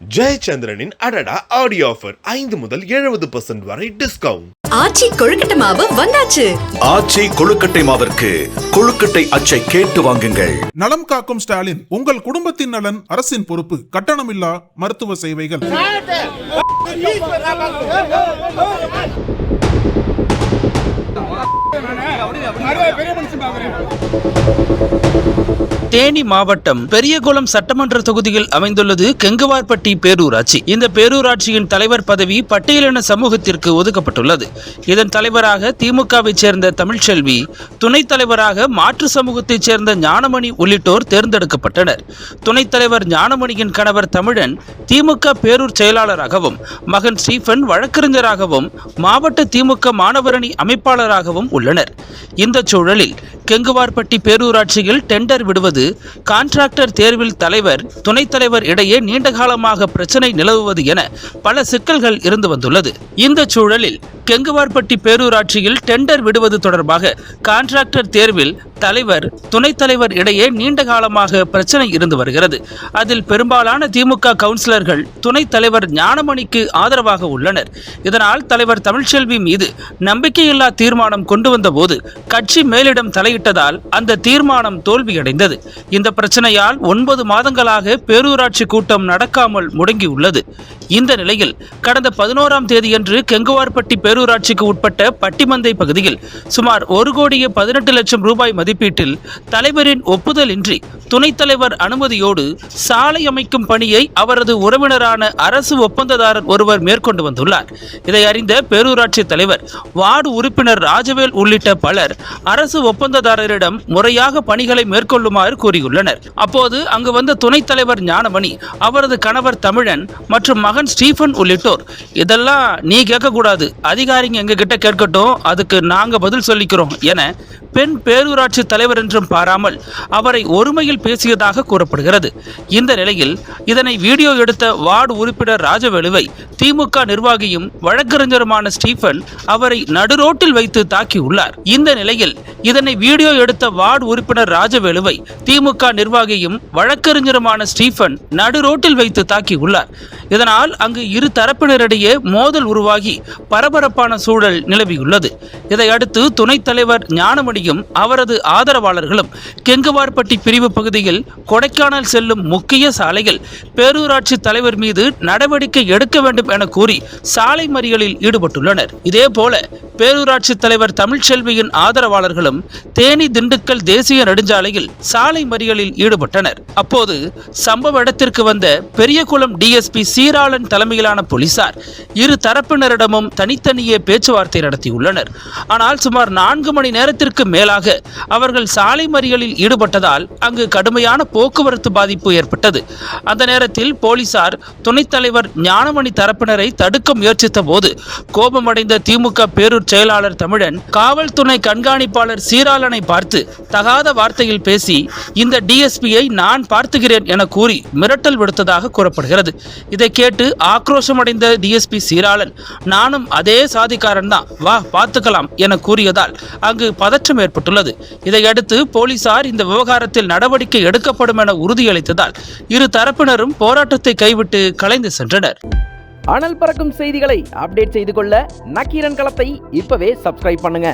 ஜெயச்சந்திரனின் அடடா audio offer ஐந்து முதல் எழுபது பர்சன்ட் வரை டிஸ்கவுண்ட் ஆச்சி கொழுக்கட்டை மாவு வந்தாச்சு. ஆச்சி கொழுக்கட்டை மாவிற்கு கொழுக்கட்டை அச்சை கேட்டு வாங்குங்கள். நலம் காக்கும் ஸ்டாலின் உங்கள் குடும்பத்தின் நலன் அரசின் பொறுப்பு கட்டணமில்லா மருத்துவ சேவைகள். தேனி மாவட்டம் பெரியகுளம் சட்டமன்ற தொகுதியில் அமைந்துள்ளது கெங்குவார்பட்டி பேரூராட்சி. இந்த பேரூராட்சியின் தலைவர் பதவி பட்டியலின சமூகத்திற்கு ஒதுக்கப்பட்டுள்ளது. இதன் தலைவராக திமுகவைச் சேர்ந்த தமிழ்ச்செல்வி துணைத் தலைவராக மாற்று சமூகத்தைச் சேர்ந்த ஞானமணி உள்ளிட்டோர் தேர்ந்தெடுக்கப்பட்டனர். துணைத் தலைவர் ஞானமணியின் கணவர் தமிழன் திமுக பேரூர் செயலாளராகவும் மகன் ஸ்டீபன் வழக்கறிஞராகவும் மாவட்ட திமுக மாணவரணி அமைப்பாளராகவும் உள்ளனர். இந்த சூழலில் கெங்குவார்பட்டி பேரூராட்சியில் டெண்டர் விடுவது கான்ட்ராக்டர் தேர்வில் தலைவர் துணைத் தலைவர் இடையே நீண்ட காலமாக பிரச்சனை நிலவுவது என பல சிக்கல்கள் இருந்து வந்துள்ளது. இந்த சூழலில் கெங்குவார்பட்டி பேரூராட்சியில் டெண்டர் விடுவது தொடர்பாக கான்ட்ராக்டர் தேர்வில் தலைவர் துணைத் தலைவர் இடையே நீண்ட காலமாக பிரச்சனை இருந்து வருகிறது. அதில் பெரும்பாலான திமுக கவுன்சிலர்கள் துணைத் தலைவர் ஞானமணிக்கு ஆதரவாக உள்ளனர். இதனால் தலைவர் தமிழ்ச்செல்வி மீது நம்பிக்கையில்லா தீர்மானம் கொண்டு வந்தபோது கட்சி மேலிடம் தலையிட்டதால் அந்த தீர்மானம் தோல்வியடைந்தது. இந்த பிரச்சனையால் ஒன்பது மாதங்களாக பேரூராட்சி கூட்டம் நடக்காமல் முடங்கியுள்ளது. இந்த நிலையில் கடந்த பதினோராம் தேதியன்று கெங்குவார்பட்டி பேரூராட்சிக்கு உட்பட்ட பட்டிமந்தை பகுதியில் சுமார் ஒரு கோடியே பதினெட்டு லட்சம் ரூபாய் மதிப்பீட்டில் தலைவரின் ஒப்புதலின்றி துணைத் தலைவர் அனுமதியோடு சாலை அமைக்கும் பணியை அவரது உறவினரான அரசு ஒப்பந்ததாரர் ஒருவர் மேற்கொண்டு வந்துள்ளார். இதை அறிந்த பேரூராட்சி தலைவர் வார்டு உறுப்பினர் ராஜவேல் உள்ளிட்ட பலர் அரசு ஒப்பந்ததாரரிடம் முறையாக பணிகளை மேற்கொள்ளுமாறு கூறியுள்ளனர். அப்போது அங்கு வந்த துணைத் தலைவர் ஞானமணி அவரது கணவர் தமிழன் மற்றும் மகன் ஸ்டீஃபன் உள்ளிட்டோர் இதெல்லாம் நீ கேட்கக்கூடாது. அதிகாரிங்க எங்ககிட்ட கேட்கட்டும். அதுக்கு நாங்கள் பதில் சொல்லிக்கிறோம் என பெண் பேரூராட்சி தலைவர் என்றும் பாராமல் அவரை ஒருமையில் பேசியதாக கூறப்படுகிறது. இந்த நிலையில் இதனை வீடியோ எடுத்த வார்டு உறுப்பினர் ராஜவேலுவை திமுக நிர்வாகியும் வழக்கறிஞருமான ஸ்டீபன் அவரை நடுரோட்டில் வைத்து தாக்கியுள்ளார். இந்த நிலையில் இதனை வீடியோ எடுத்த வார்டு உறுப்பினர் ராஜவேலுவை திமுக நிர்வாகியும் வழக்கறிஞருமான ஸ்டீபன் நடுரோட்டில் வைத்து தாக்கியுள்ளார். இதனால் அங்கு இரு தரப்பினரிடையே மோதல் உருவாகி பரபரப்பான சூழல் நிலவியுள்ளது. இதையடுத்து துணைத் தலைவர் ஞானமணி ஞானமணியும் அவரது ஆதரவாளர்களும் கெங்குவார்பட்டி பிரிவு பகுதியில் கொடைக்கானல் செல்லும் முக்கிய சாலையில் பேரூராட்சி தலைவர் மீது நடவடிக்கை எடுக்க வேண்டும் என கூறி சாலை மறியலில் ஈடுபட்டுள்ளனர். இதேபோல பேரூராட்சி தலைவர் தமிழ்ச்செல்வியின் ஆதரவாளர்களும் தேனி திண்டுக்கல் தேசிய நெடுஞ்சாலையில் சாலை மறியலில் ஈடுபட்டனர். அப்போது சம்பவ இடத்திற்கு வந்த பெரியகுளம் டிஎஸ்பி சீராளன் தலைமையிலான போலீசார் இரு தரப்பினரிடமும் தனித்தனியே பேச்சுவார்த்தை நடத்தியுள்ளனர். ஆனால் சுமார் நான்கு மணி நேரத்திற்கு மேலாக அவர்கள் சாலை மறியலில் ஈடுபட்டதால் அங்கு கடுமையான போக்குவரத்து பாதிப்பு ஏற்பட்டது. அந்த நேரத்தில் போலீசார் துணைத் தலைவர் ஞானமணி தரப்பினரை தடுக்க முயற்சித்த போது கோபமடைந்த திமுக பேரூர் செயலாளர் தமிழன் காவல்துறை கண்காணிப்பாளர் சீராளனை பார்த்து தகாத வார்த்தையில் பேசி இந்த டிஎஸ்பியை நான் பார்த்துகிறேன் என கூறி மிரட்டல் விடுத்ததாக கூறப்படுகிறது. இதை கேட்டு ஆக்ரோஷமடைந்த டிஎஸ்பி சீராளன் நானும் அதே சாதிக்காரன் தான் வா பார்த்துக்கலாம் என கூறியதால் அங்கு பதற்றம் ஏற்பட்டுள்ளது. இதையடுத்து போலீசார் இந்த விவகாரத்தில் நடவடிக்கை எடுக்கப்படும் என உறுதியளித்ததால் இரு தரப்பினரும் போராட்டத்தை கைவிட்டு கலைந்து சென்றனர். அனல் பறக்கும் செய்திகளை அப்டேட் செய்து கொள்ள நக்கீரன் களத்தை இப்பவே சப்ஸ்கிரைப் பண்ணுங்க.